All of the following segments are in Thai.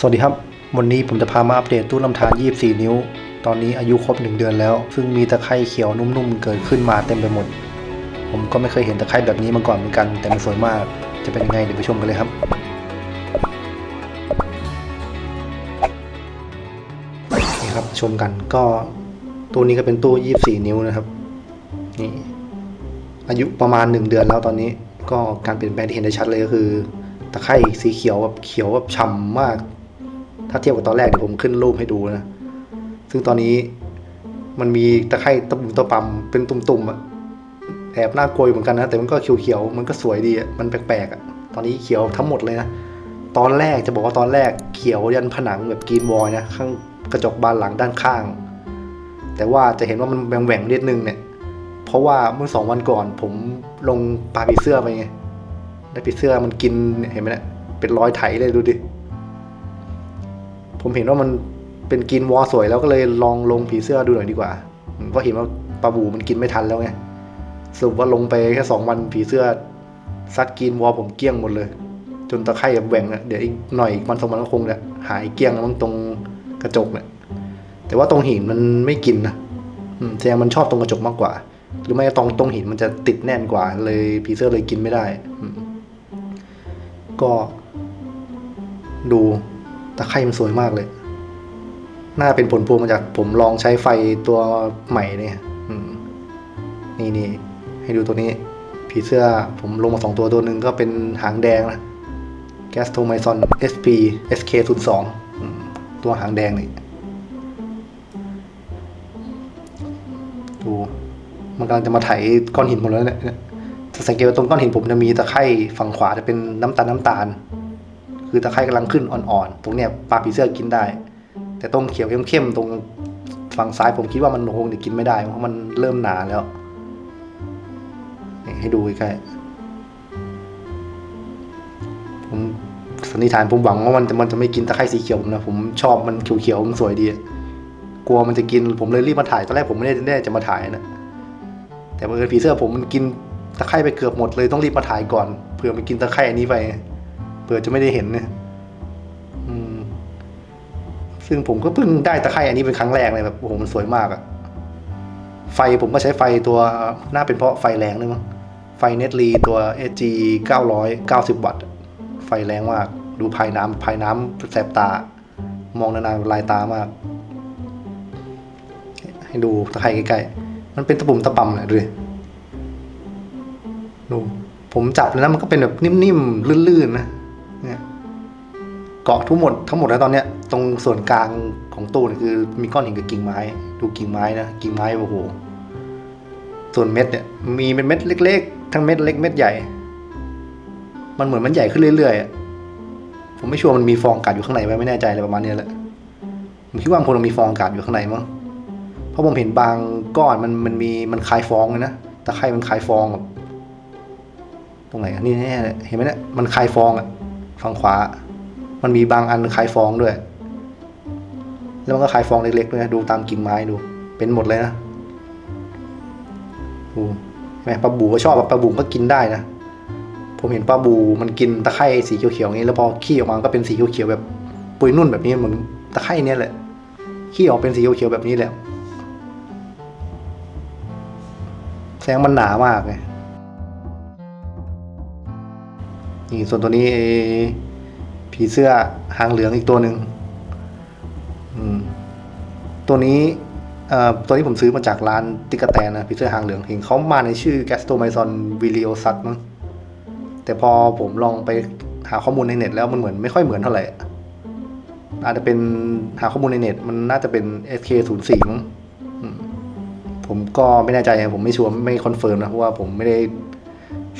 สวัสดีครับ วันนี้ผมจะพามาอัปเดตตู้ลำธาร24 นิ้ว ตอนนี้อายุครบ 1 เดือนแล้ว ซึ่งมีตะไคร่เขียวนุ่มๆ เกิดขึ้นมาเต็มไปหมด ผมก็ไม่เคยเห็นตะไคร่แบบนี้มาก่อนเหมือนกัน แต่มันสวยมาก จะเป็นยังไงเดี๋ยวไปชมกันเลยครับ นี่ครับชมกันก็ตู้นี้ก็เป็นตู้ 24 นิ้วนะครับ นี่อายุประมาณ 1 เดือนแล้วตอนนี้ ก็การเปลี่ยนแปลงที่เห็นได้ชัดเลยก็คือตะไคร่สีเขียวแบบเขียวแบบฉ่ำมาก ถ้าเทียบกับตอนแรกเดี๋ยวผมขึ้นรูปให้ดูนะ ซึ่งตอนนี้มันมีตะไคร่ตะบุ่มตะปำเป็นตุ่มๆอะแอบน่ากลัวอยู่เหมือนกันนะ แต่มันก็เขียวๆ มันก็สวยดีอะมันแปลกๆอะตอนนี้เขียวทั้งหมดเลยนะ ตอนแรกจะบอกว่าตอนแรกเขียวยันผนังแบบกรีนวอยนะ ข้างกระจกบานหลังด้านข้าง แต่ว่าจะเห็นว่ามันแหว่งๆนิดนึงเนี่ย เพราะว่าเมื่อสองวันก่อน ผมลงปลาผีเสื้อไปไงได้ผีเสื้อมันกินเห็นไหมเนี่ยเป็นรอยไถเลยดูดิ ผมเห็นว่ามันเป็นกินวอสวยแล้วก็เลยลองลงผีเสื้อดูหน่อยดีกว่าเพราะเห็นว่าปลาบูมันกินไม่ทันแล้วไงสรุปว่าลงไปแค่สองวันผีเสื้อซัดกินวอผมเกลี้ยงหมดเลย จนตะไคร่แหว่งอะเดี๋ยวอีกหน่อยอีกวันสองวันก็คงจะหายเกลี้ยงแล้วมั้งตรงกระจกเนี่ยแต่ว่าตรงหินมันไม่กินนะแสดงมันชอบตรงกระจกมากกว่า หรือไม่ตรงตรงหินมันจะติดแน่นกว่า เลยผีเสื้อเลยกินไม่ได้ก็ดู ตะไคร่มันสวยมากเลย น่าเป็นผลพวงมาจากผมลองใช้ไฟตัวใหม่เนี่ยนี่นี่ให้ดูตัวนี้ ผีเสื้อผมลงมาสองตัวตัวหนึ่งก็เป็นหางแดงนะ g a s t o m y s o n SP SK 0 2 ตัวหางแดงนี่ดูมันกำลังจะมาไถก้อนหินผมแล้วเนี่ยจะสังเกตว่าตรงก้อนหินผมจะมีตะไคร่ฝั่งขวาจะเป็นน้ำตาลน้ำตาล คือตะไคร่กำลังขึ้นอ่อนๆ ตรงเนี้ยปลาผีเสื้อกินได้ แต่ตรงเขียวเข้มๆตรงฝั่งซ้ายผมคิดว่ามันคงจะกินไม่ได้เพราะมันเริ่มหนาแล้วให้ดูใกล้ๆผมสันนิษฐานผมหวังว่ามันจะมันจะไม่กินตะไคร่สีเขียวผมนะผมชอบมันเขียวๆมันสวยดี กลัวมันจะกินผมเลยรีบมาถ่ายตอนแรกผมไม่ได้จะมาถ่ายนะแต่บังเอิญผีเสื้อผมมันกินตะไคร่ไปเกือบหมดเลยต้องรีบมาถ่ายก่อนเผื่อมันกินตะไคร่อันนี้ไป เผื่อจะไม่ได้เห็นเนี่ยซึ่งผมก็เพิ่งได้ตะไคร่อันนี้เป็นครั้งแรกเลยแบบโอ้โหมันสวยมากอะไฟผมก็ใช้ไฟตัวน่าเป็นเพราะไฟแรงด้วยมั้งไฟเนตลีตัว AG 990 วัตต์ ไฟแรงมาก ดูภายน้ำภายน้ำแสบตา มองนานๆลายตามาก ให้ดูตะไคร่ใกล้ๆ มันเป็นตะปุ่มตะปำเนี่ยดูดูผมจับแล้วนะมันก็เป็นแบบนิ่มๆ ลื่นๆนะ เนี่ยเกาะทั้งหมดทั้งหมดแล้วตอนเนี้ยตรงส่วนกลางของตู้เนี่ยคือ มีก้อนหินกับกิ่งไม้ ดูกิ่งไม้นะกิ่งไม้โอ้โหส่วนเม็ดเนี่ยมีเป็นเม็ดเล็ก ๆ ทั้งเม็ดเล็กเม็ดใหญ่ มันเหมือนมันใหญ่ขึ้นเรื่อยๆผมไม่ชัวร์มันมีฟองอากาศอยู่ข้างในไหมไม่แน่ใจเลยประมาณนี้แหละผมคิดว่ามันคงมีฟองอากาศอยู่ข้างในมั้งเพราะผมเห็นบางก้อนมันมันมีมันคลายฟองเลยนะตะไคร่มันคลายฟองแบบตรงไหนอะนี่แน่เลยเห็นไหมเนี่ยมันคลายฟองอะ ฝั่งขวา มันมีบางอันคล้ายฟองด้วย แล้วมันก็คล้ายฟองเล็กๆด้วยนะดูตามกิ่งไม้ดู เป็นหมดเลยนะดูเห็นไหมปลาบูก็ชอบปลาบูก็กินได้นะผมเห็นปลาบูมันกินตะไคร่สีเขียวๆอย่างนี้แล้วพอขี้ออกมาก็เป็นสีเขียวๆแบบปุยนุ่นแบบนี้เหมือนตะไคร่เนี่ยแหละขี้ออกเป็นสีเขียวๆแบบนี้แหละแสงมันหนามากเล นี่ส่วนตัวนี้ไอผีเสื้อหางเหลืองอีกตัวหนึ่งตัวนี้ตัวนี้ผมซื้อมาจากร้านติกาแตนนะผีเสื้อหางเหลืองเห็นเขามาในชื่อ g a s t o m y s o n v i l i o s a t มั้งแต่พอผมลองไปหาข้อมูลในเน็ตแล้วมันเหมือนไม่ค่อยเหมือนเท่าไหร่อาจจะเป็นหาข้อมูลในเน็ต มันน่าจะเป็น SK04 มั้งผมก็ไม่แน่ใจนะผมไม่ชัวร์ไม่คอนเฟิร์มนะเพราะว่าผมไม่ได้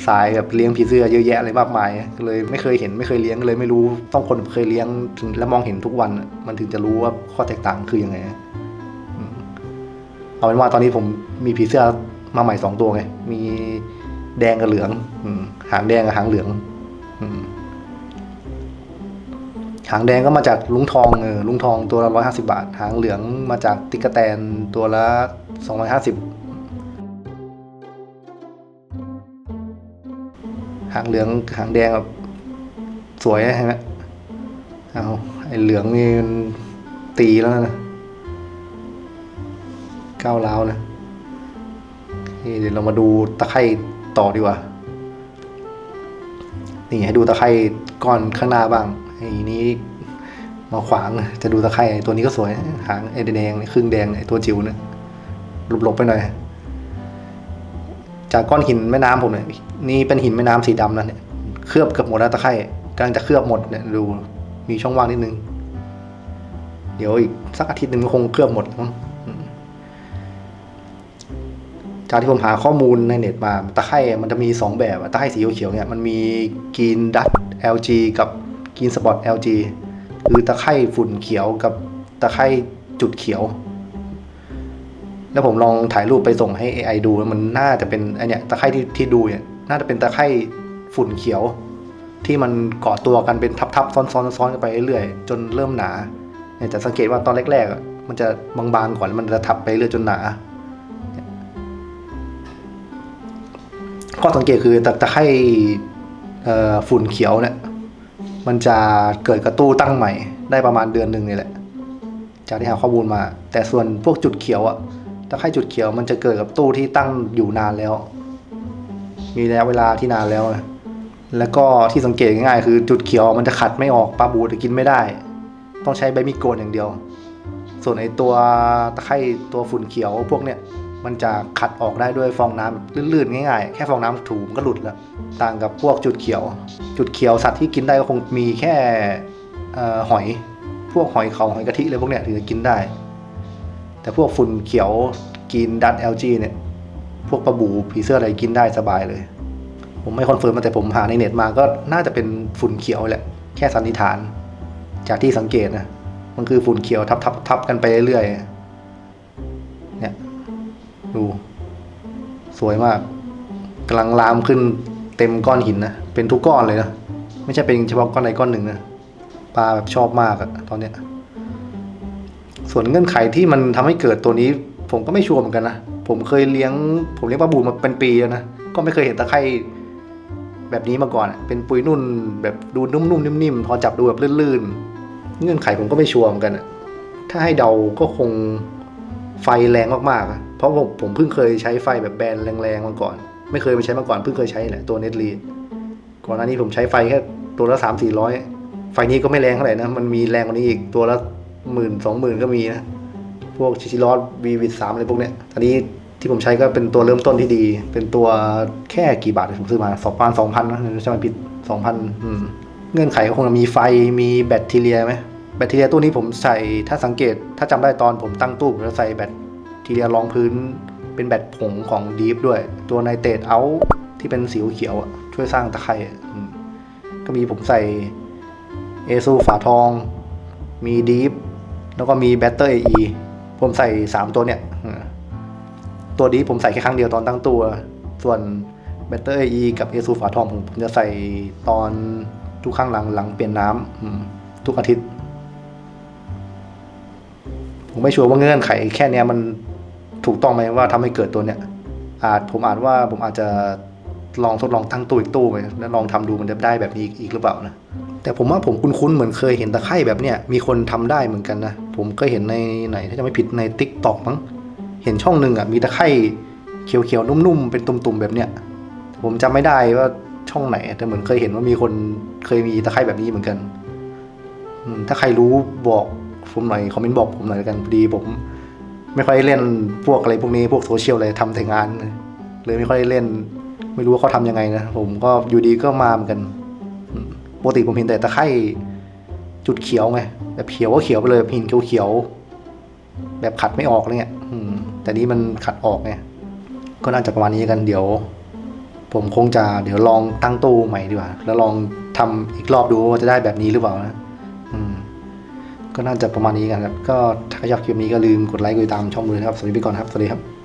สายแบบเลี้ยงผีเสื้อเยอะแยะอะไรมากมายก็เลยไม่เคยเห็นไม่เคยเลี้ยงเลยไม่รู้ต้องคนเคยเลี้ยงถึงแล้วมองเห็นทุกวันมันถึงจะรู้ว่าข้อแตกต่างคือยังไงเอาเป็นว่าตอนนี้ผมมีผีเสื้อมาใหม่สองตัวไงมีแดงกับเหลืองหางแดงกับหางเหลืองหางแดงก็มาจากลุงทองเออลุงทองตัวละร้อยห้าสิบาท หางเหลืองมาจากติกกะแตนตัวละสองร้อยห้าสิบ หางเหลืองหางแดงแบบสวยใช่ไหมเอาไอ้เหลืองนี่ตีแล้วนะก้าวร้าวนะเเดี๋ยวเรามาดูตะไคร่ต่อดีกว่า นี่ให้ดูตะไคร่ก้อนข้างหน้าบ้างไอ้นี้มาขวางจะดูตะไคร่ตัวนี้ก็สวยหางไอ้แดงครึ่งแดงไอ้ตัวจิ๋วนี่ยหลบๆไปหน่อย จากก้อนหินแม่น้ำผมเนี่ยนี่เป็นหินแม่น้ำสีดำนะเนี่ยเคลือบเกือบหมดแล้วตะไคร่กำลังจะเคลือบหมดเนี่ยดูมีช่องว่างนิดนึง เดี๋ยวอีกสักอาทิตย์หนึ่งมันคงเคลือบหมดมั้งจากที่ผมหาข้อมูลในเน็ตมาตะไคร่มันจะมีสองแบบตะไคร่สีเขียวเนี่ยมันมีกรีนดัต LG กับกรีนสปอต LG คือตะไคร่ฝุ่นเขียวกับตะไคร่จุดเขียว แล้วผมลองถ่ายรูปไปส่งให้ AI ดูมันน่าจะเป็นไอเนี่ยตะไคร่ที่ที่ดูเนี่ยน่าจะเป็นตะไคร่ฝุ่นเขียว ที่มันเกาะตัวกันเป็นทับๆซ้อนๆซ้อนกันไปเรื่อยๆจนเริ่มหนาเนี่ยจะสังเกตว่าตอนแรกๆมันจะบางๆก่อนมันจะทับไปเรื่อยจนหนาข้อสังเกตคือตะตะไคร่ฝุ่นเขียวเนี่ยมันจะเกิดกระตู้ตั้งใหม่ ได้ประมาณเดือนหนึ่งนี่แหละ จากที่หาข้อมูลมา แต่ส่วนพวกจุดเขียวอะ ตะไคร่จุดเขียวมันจะเกิดกับตู้ที่ตั้งอยู่นานแล้ว มีระยะเวลาที่นานแล้วนะแล้วก็ที่สังเกตง่ายๆคือจุดเขียวมันจะขัดไม่ออกปลาบูจะกินไม่ได้ ต้องใช้ใบมีดโกนอย่างเดียว ส่วนไอตัวตะไคร่ตัวฝุ่นเขียวพวกเนี้ยมันจะขัดออกได้ด้วยฟองน้ำแบบลื่นๆง่ายๆ แค่ฟองน้ำถูมันก็หลุดแล้ว ต่างกับพวกจุดเขียว จุดเขียวสัตว์ที่กินได้ก็คงมีแค่หอย พวกหอยเขาหอยกะทิอะไรพวกเนี้ยถึงจะกินได้ แต่พวกฝุ่นเขียวกินดัต LG เนี่ย พวกปลาบูผีเสื้ออะไรกินได้สบายเลย ผมไม่คอนเฟิร์มาแต่ผมหาในเน็ตมาก็น่าจะเป็นฝุ่นเขียวแหละ แค่สันนิษฐาน จากที่สังเกตนะ มันคือฝุ่นเขียวทับทับทับกันไปเรื่อยๆ เนี่ย ดู สวยมากกำลังลามขึ้นเต็มก้อนหินนะ เป็นทุกก้อนเลยนะ ไม่ใช่เป็นเฉพาะก้อนใดก้อนหนึ่งนะ ปลาแบบชอบมากอะตอนเนี้ย ส่วนเงื่อนไขที่มันทำให้เกิดตัวนี้ ผมก็ไม่ชัวร์เหมือนกันนะ ผมเคยเลี้ยง ผมเลี้ยงปลาบูมาเป็นปีแล้วนะ ก็ไม่เคยเห็นตะไคร่แบบนี้มาก่อน เป็นปุยนุ่นแบบดูนุ่มๆนิ่มๆ พอจับดูแบบลื่นๆ เงื่อนไขผมก็ไม่ชัวร์เหมือนกันถ้าให้เดาก็คงไฟแรงมากๆ เพราะผมผมเพิ่งเคยใช้ไฟแบบแบนแรงๆมาก่อน ไม่เคยไปใช้มาก่อน เพิ่งเคยใช้แหละตัวเน็ตลีก่อนหน้านี้ผมใช้ไฟแค่ตัวละสามสี่ร้อยไฟนี้ก็ไม่แรงเท่าไหร่นะ มันมีแรงกว่านี้อีกตัวละ หมื่นสองหมื่นก็มีนะ พวกชิชิลอสวีวิสามอะไรพวกเนี้ยตอนนี้ที่ผมใช้ก็เป็นตัวเริ่มต้นที่ดี เป็นตัวแค่กี่บาทผมซื้อมาสองพันสองพันนะใช่ไหมผิดสองพันเงื่อนไขก็คงจะมีไฟมีแบตทีเรียไหมแบตทีเรียตู้นี้ผมใส่ถ้าสังเกตถ้าจำได้ตอนผมตั้งตู้ผมจะใส่แบตทีเรียรองพื้น เป็นแบตผงของดีฟด้วย ตัวไนเตรตเอาที่เป็นสีเขียวอะช่วยสร้างตะไคร่ก็มีผมใส่เอซูฝาทอง มีดีฟ แล้วก็มีแบตเตอร์เอผมใส่สามตัวเนี่ยตัวดีฟผมใส่แค่ครั้งเดียวตอนตั้งตัว ส่วนแบตเตอร์เอกับเอซูฝาทองผมจะใส่ตอนทุกครั้งหลังหลังเปลี่ยนน้ำทุกอาทิตย์ ผมไม่ชัวร์ว่าเงื่อนไขแค่นี้มันถูกต้องไหมว่าทำให้เกิดตัวเนี้ยอาจผมอาจว่าผมอาจจะ ลองทดลองตั้งตู้อีกตู้ไปแล้วลองทำดูมันจะได้แบบนี้อีกหรือเปล่านะแต่ผมว่าผมคุ้นๆเหมือนเคยเห็นตะไคร่แบบเนี้ยมีคนทำได้เหมือนกันนะผมเคยเห็นในไหนถ้าจะไม่ผิดในติ๊กต็อกมั้งเห็นช่องหนึ่งอะมีตะไคร่เขียวๆนุ่มๆเป็นตุ่มๆแบบเนี้ยผมจำไม่ได้ว่าช่องไหน แต่เหมือนเคยเห็นว่ามีคนเคยมีตะไคร่แบบนี้เหมือนกันถ้าใครรู้บอกผมหน่อยคอมเมนต์บอกผมหน่อยด้วกันพอดีผม ไม่ค่อยได้เล่นพวกอะไรพวกนี้พวกโซเชียลอะไรทำแต่งานเลยไม่ค่อยได้เล่น ไม่รู้ว่าเขาทำยังไงนะผมก็อยู่ดีก็มาเหมือนกันปกติผมเห็นแต่ตะไคร่จุดเขียวไงแบบเขียวก็เขียวไปเลยหินเขียวๆแบบขัดไม่ออกอะไรเงี้ยแต่นี้มันขัดออกไงก็น่าจะประมาณนี้กันเดี๋ยว ผมคงจะเดี๋ยวลองตั้งตู้ใหม่ดีกว่า แล้วลองทำอีกรอบดูว่าจะได้แบบนี้หรือเปล่านะอืมก็น่าจะประมาณนี้กันครับ ก็ถ้าชอบคลิปนี้ก็ลืมกดไลค์กดติดตามช่องด้วยนะครับ สวัสดีไปก่อนครับ สวัสดีครับ